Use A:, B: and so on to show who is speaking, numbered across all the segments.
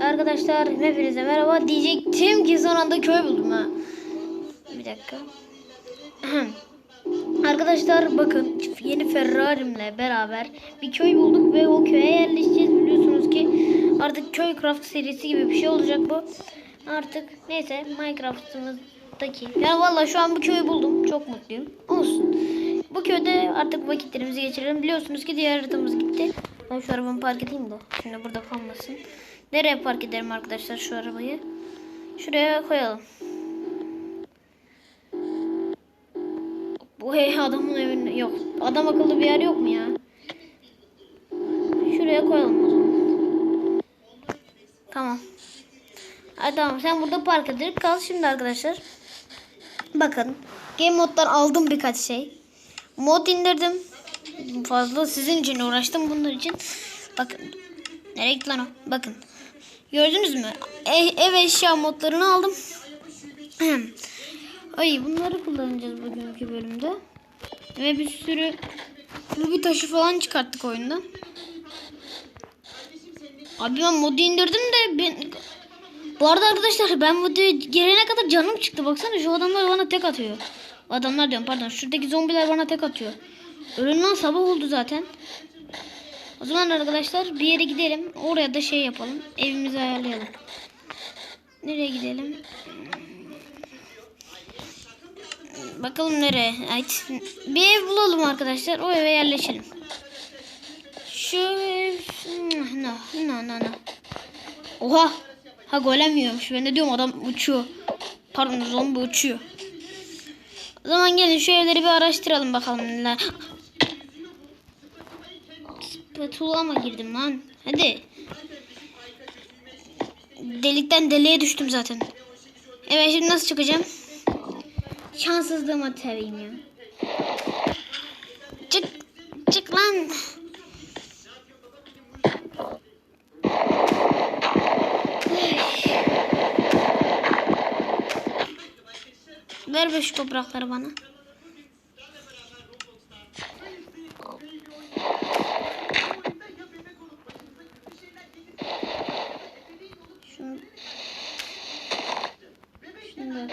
A: arkadaşlar hepinize merhaba diyecektim ki son anda köy buldum ha. Bir dakika. Arkadaşlar bakın yeni Ferrari'mle beraber bir köy bulduk ve o köye yerleşeceğiz. Biliyorsunuz ki artık köy craft serisi gibi bir şey olacak bu. Artık neyse Minecraft'ımızdaki. Yani valla şu an bu köyü buldum. Çok mutluyum. Olsun. Bu köyde artık vakitlerimizi geçirelim. Biliyorsunuz ki diğer haritamız gitti. Ben şu arabamı park edeyim de. Şimdi burada kalmasın. Nereye park ederim arkadaşlar şu arabayı? Şuraya koyalım. Bu hey adamın evinde yok. Adam akıllı bir yer yok mu ya? Şuraya koyalım o zaman. Tamam. Hadi tamam sen burada park edip kal şimdi arkadaşlar. Bakın. Game moddan aldım birkaç şey. Mod indirdim. Fazla sizin için uğraştım bunun için. Bakın. Nereye gitti lan o? Bakın. Gördünüz mü? E- ev eşya modlarını aldım. Ay bunları kullanacağız bugünkü bölümde. Ve bir sürü bir taşı falan çıkarttık oyundan. Abi ben modu indirdim de ben... Bu arada arkadaşlar ben modu gelene kadar canım çıktı. Baksana şu adamlar bana tek atıyor. Adamlar diyorum pardon. Şuradaki zombiler bana tek atıyor. Ölün lan sabah oldu zaten. O zaman arkadaşlar bir yere gidelim. Oraya da şey yapalım. Evimizi ayarlayalım. Nereye gidelim? Bakalım nereye? Ait. Bir ev bulalım arkadaşlar. O eve yerleşelim. Şu ev... No, no, no, no. Oha. Ha golem yiyormuş. Ben de diyorum adam uçuyor. Pardon zombi uçuyor. O zaman gelin şu evleri bir araştıralım bakalım mı girdim lan? Hadi. Delikten deliğe düştüm zaten. Evet şimdi nasıl çıkacağım? Şanssızlığıma teveyim ya. Çık. Çık lan. Ver be şu toprakları bana. Şunu, şunu da ver.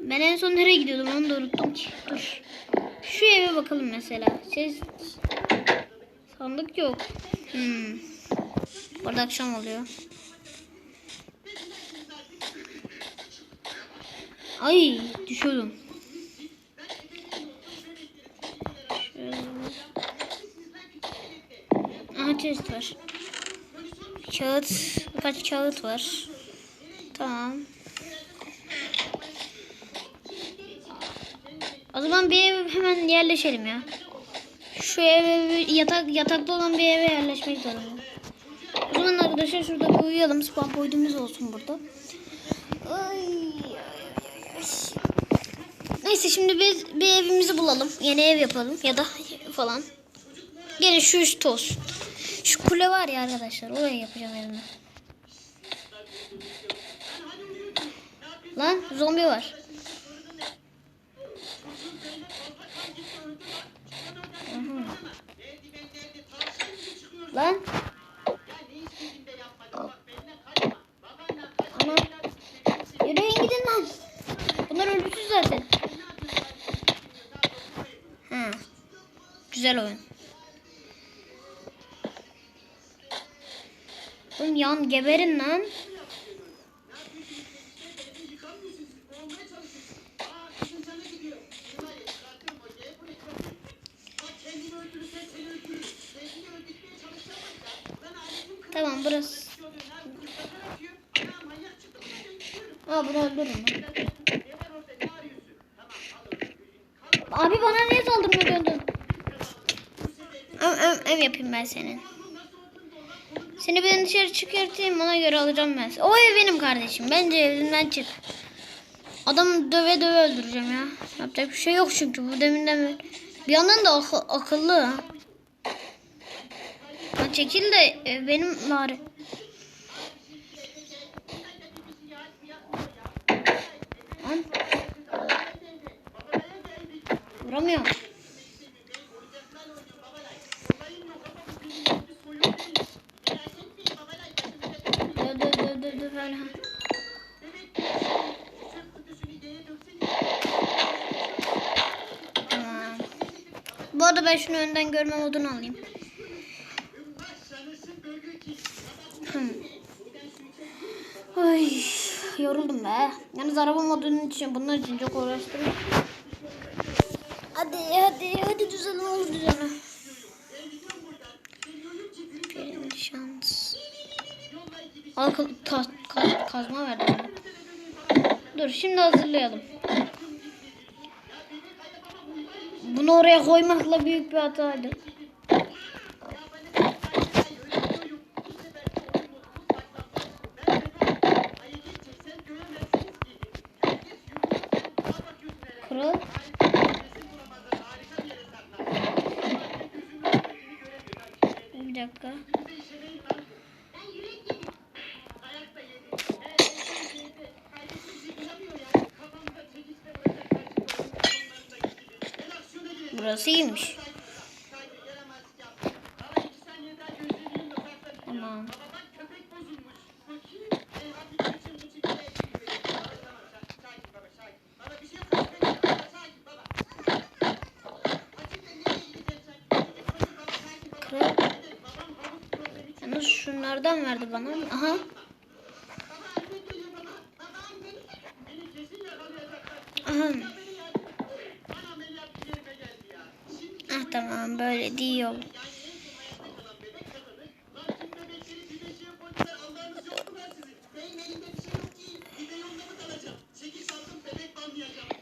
A: Ben en son nereye gidiyordum onu da unuttum ki. Dur. Şu eve bakalım mesela. Ses... Sandık yok. Hmm. Burada akşam oluyor. Ay düşüyordum. Şöyle. Aha chest var. Kağıt, birkaç kağıt var. Tamam. O zaman bir eve hemen yerleşelim ya. Şu eve yatak yatakta olan bir eve yerleşmek zorunda. O zaman arkadaşlar şurada bir uyuyalım. Spam point'imiz olsun burada. Ay, ay. Neyse şimdi biz bir evimizi bulalım. Yeni ev yapalım ya da falan. Gene şu üst olsun. Şu kule var ya arkadaşlar. Oraya yapacağım evimi. Lan zombi var. Lan. Ana. Yürüyün gidin lan. Bunlar ölümsüz zaten. Ha. Güzel oyun. Oğlum yan geberin lan. Tamam burası. Aa bunu öldürürüm. Abi bana niye saldırmaya döndün? Ev, ev yapayım ben senin. Seni ben dışarı çıkartayım ona göre alacağım ben. O ev benim kardeşim. Bence evinden çık. Adamı döve döve öldüreceğim ya. Yapacak bir şey yok çünkü bu deminden. Bir yandan da akı- akıllı çekil de e, benim bari. Lan. Döv döv döv döv hala. Tamam. Bu arada ben şunu önden görme modunu alayım. Hmm. Ay, yoruldum be. Yalnız araba modunun için bunlar için çok uğraştım. Hadi hadi hadi düzenli olur düzenli. Birinci şans. Al ta- ka- kazma verdi. Dur şimdi hazırlayalım. Bunu oraya koymakla büyük bir hataydı. Kral. Bir dakika. Burası iyiymiş. Tamam. Kral. Şunlardan verdi bana. Aha. Aha. Tamam böyle oldu.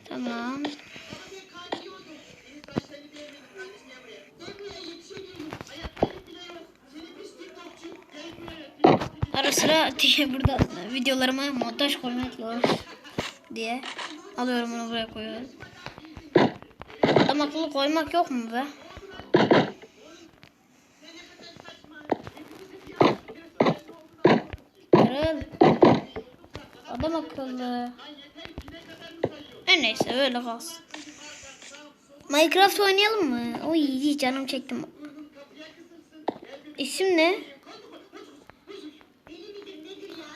A: Tamam. Ara sıra burada videolarıma montaj koymak yok diye alıyorum onu buraya koyuyorum. Adam akıllı koymak yok mu be? Adam akıllı. Her neyse öyle kalsın. Minecraft oynayalım mı? Oy canım çektim. İsim ne?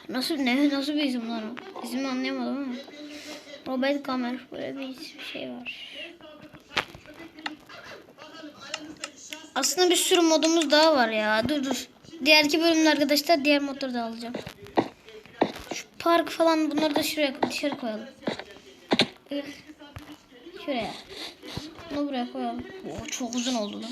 A: Nasıl ne nasıl bir isim lan o? Anlayamadım ama. Robert Kamer böyle bir isim- şey var. Aslında bir sürü modumuz daha var ya. Dur dur. Diğerki bölümde arkadaşlar diğer modları da alacağım. Park falan bunları da şuraya dışarı koyalım. Şuraya. Bunu buraya koyalım. Oo, çok uzun oldu lan.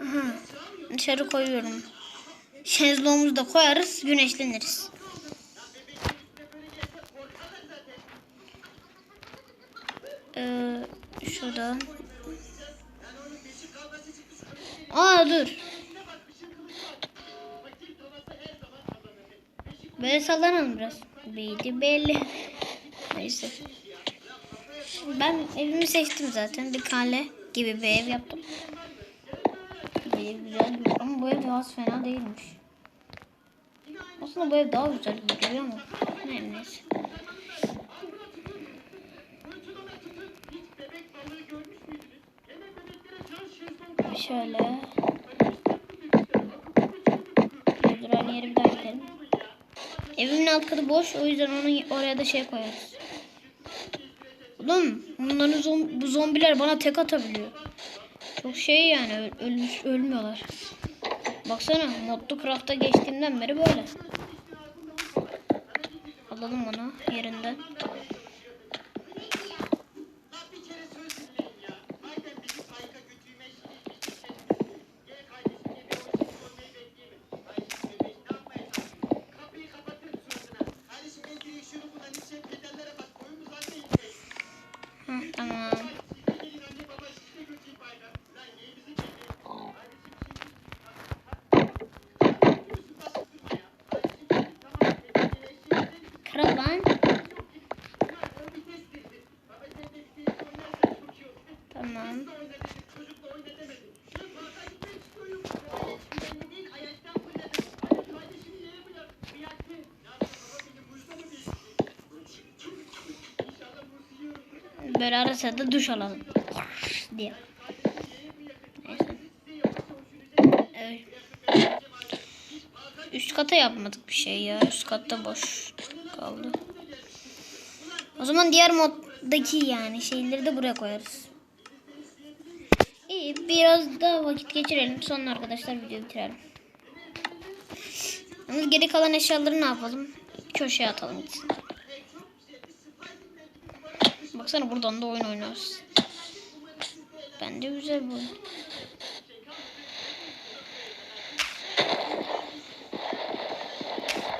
A: Aha. Dışarı koyuyorum. Şezlongumuzu da koyarız, güneşleniriz. Ee, şuradan. Aa dur. Böyle sallanalım biraz. Beydi belli. Neyse. Ben evimi seçtim zaten. Bir kale gibi bir ev yaptım. Bir güzel bir ama bu ev biraz fena değilmiş. Aslında bu ev daha güzel gibi duruyor ama. Ne neyse. Şöyle. Duran yeri bir daha gidelim. Evimin alt katı boş. O yüzden onu oraya da şey koyarız. Oğlum bunların zom- bu zombiler bana tek atabiliyor. Çok şey yani öl- ölmüş ölmüyorlar. Baksana modlu craft'a geçtiğimden beri böyle. Alalım onu yerinden. Hı, tamam. Kral lan. Böyle ara sırada duş alalım. diye. Üst kata yapmadık bir şey ya. Üst katta boş kaldı. O zaman diğer moddaki yani şeyleri de buraya koyarız. İyi biraz da vakit geçirelim. Sonra arkadaşlar videoyu bitirelim. Yalnız geri kalan eşyaları ne yapalım? Köşeye atalım gitsin. Baksana buradan da oyun oynuyoruz. Bence güzel bu.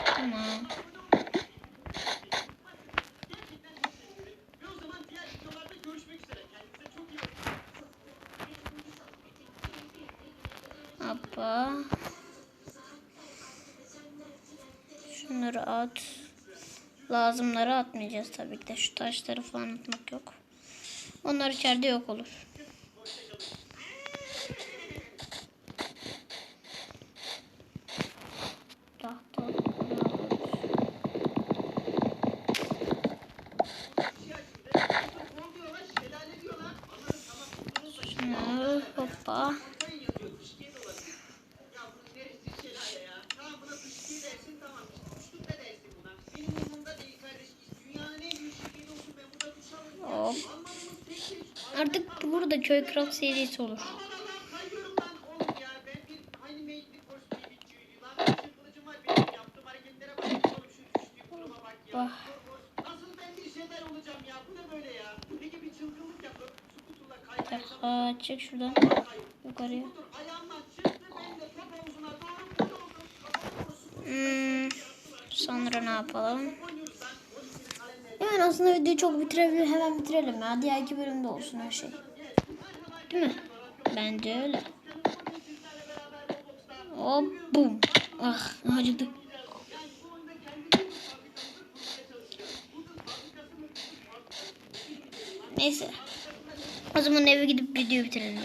A: Tamam. Hoppa. Şunları at. Lazımları atmayacağız tabii ki de. Şu taşları falan atmak yok. Onlar içeride yok olur. Tahta. Şunu hoppa. Artık burada köy craft serisi olur. Bak. Aha, şuradan. Yukarıya. Hmm, sonra ne yapalım? Yani aslında videoyu çok bitirebilir, hemen bitirelim ya. Diğer iki bölümde olsun her şey. Değil mi? Bence öyle. Hop bum. Ah acıdı. Neyse. O zaman eve gidip videoyu bitirelim.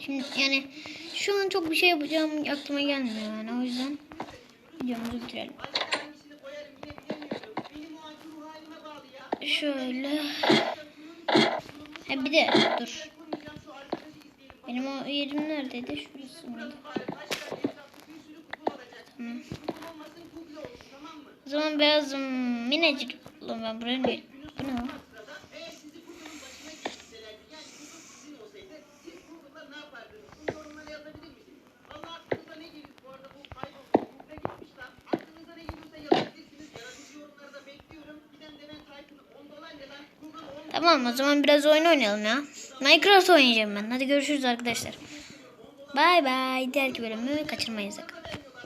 A: Şimdi yani şu an çok bir şey yapacağım aklıma gelmiyor yani o yüzden videomuzu bitirelim. Şöyle. Ha bir de dur. Benim o yerim neredeydi? Şurası mıydı? Tamam. O zaman beyaz minicik. Ulan ben buraya ne? Bu ne o? Tamam o zaman biraz oyun oynayalım ya. Minecraft oynayacağım ben. Hadi görüşürüz arkadaşlar. Bay bay. Diğer bölümü kaçırmayın sakın.